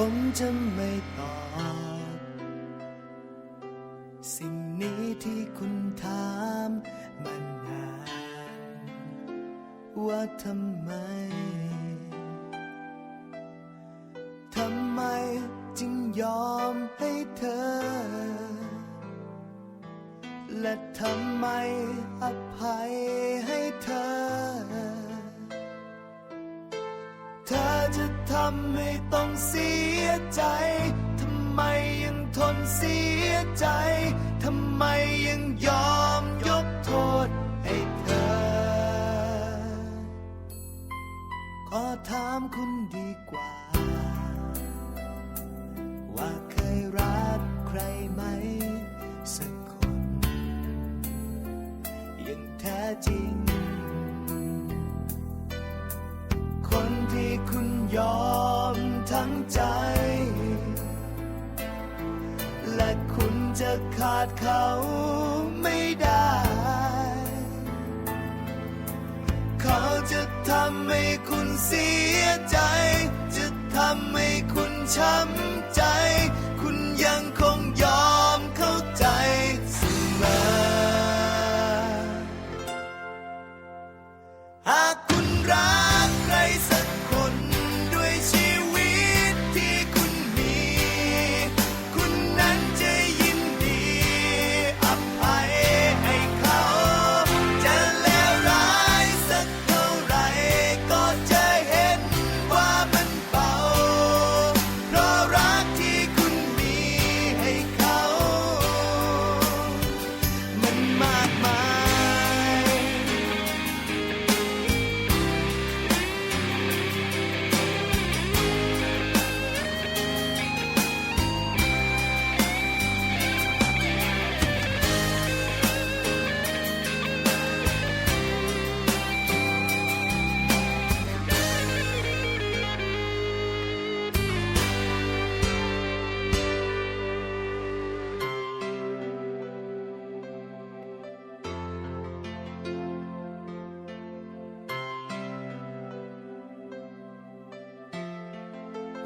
ผมจะไม่ตอบ สิ่งนี้ที่คุณถามมานาน ว่าทำไม ทำไมจึงยอมให้เธอ และทำไมำให้ต้องเสียใจ ทำไมยังทนเสียใจ ทำไมยังยอมยกโทษให้เธอ ขอถามคุณดีกว่า ว่าเคยรักใครไหม สักคนย่างแท้จริงคนที่คุณยอม จะขาดเขาไม่ได้ เขาจะทำให้คุณเสียใจ จะทำให้คุณช้ำ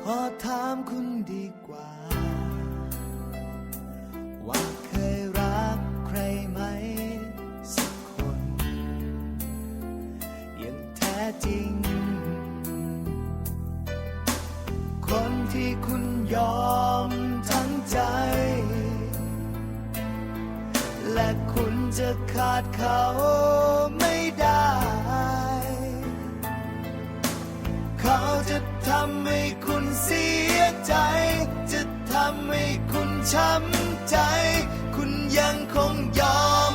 ขอถามคุณดีกว่า ว่าเคยรักใครไหม สักคน อย่างแท้จริง คนที่คุณยอมทั้งใจ และคุณจะขาดเขาไม่ จะทำให้คุณเสียใจ จะทำให้คุณช้ำใจ คุณยังคงยอม